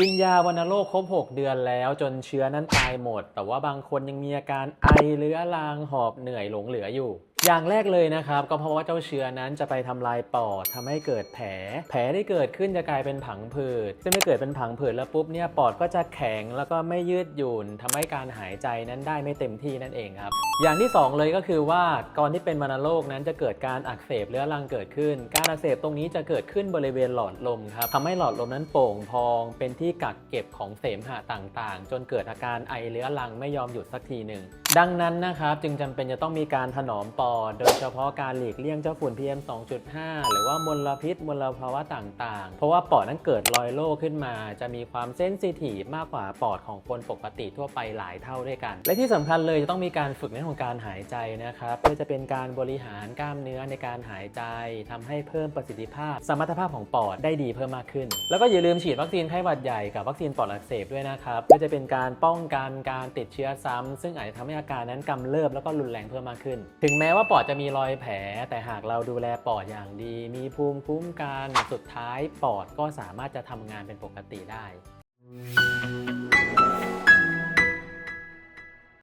กินยาวันโรคครบ 6 เดือนแล้วจนเชื้อนั้นตายหมด แต่ว่าบางคนยังมีอาการไอเรื้อรังหอบเหนื่อยหลงเหลืออยู่ อย่างแรกเลยนะครับ ก็เพราะว่าเจ้าเชื้อนั้นจะไปทำลายปอดทำให้เกิดแผล แผลที่เกิดขึ้นจะกลายเป็นผังผืดซึ่งเมื่อเกิดเป็นผังผืดแล้วปุ๊บเนี่ยปอดก็จะแข็งแล้วก็ไม่ยืดหยุ่นทำให้การหายใจนั้นได้ไม่เต็มที่นั่นเองครับ อย่างที่สองเลยก็คือว่าก่อนที่เป็นวัณโรคนั้นจะเกิดการอักเสบเรื้อรังเกิดขึ้น การอักเสบตรงนี้จะเกิดขึ้นบริเวณหลอดลมครับทำให้หลอดลมนั้นโป่งพอง เป็นที่กักเก็บของเสมหะต่างๆ จนเกิดอาการไอเรื้อรังไม่ยอมหยุดสักทีหนึ่งดังนั้นนะครับจึงจำเป็นจะต้องมีการถนอมปอดโดยเฉพาะการหลีกเลี่ยงเจ้าฝุ่น PM 2.5 หรือว่ามลพิษมลภาวะต่างๆ เพราะว่าปอดนั้นเกิดรอยโรคขึ้นมา จะมีความเซนซิทีฟมากกว่าปอดของคนปกติทั่วไปหลายเท่าด้วยกัน และที่สำคัญเลยจะต้องมีการฝึกในเรื่องของการหายใจนะครับ เพื่อจะเป็นการบริหารกล้ามเนื้อในการหายใจทำให้เพิ่มประสิทธิภาพ สมรรถภาพของปอดได้ดีเพิ่มมากขึ้น แล้วก็อย่าลืมฉีดวัคซีนไข้หวัดใหญ่กับวัคซีนปอดอักเสบด้วยนะครับเพื่อจะเป็นการป้องกันการติดเชื้อซ้ำซึ่งอาจจะทำให้อาการนั้นกำเริบแล้วก็รุนแรงเพิ่มมากขึ้น ถึงแม้ว่าปอดจะมีรอยแผล แต่หากเราดูแลปอดอย่างดี มีภูมิคุ้มกันสุดท้ายปอดก็สามารถจะทำงานเป็นปกติได้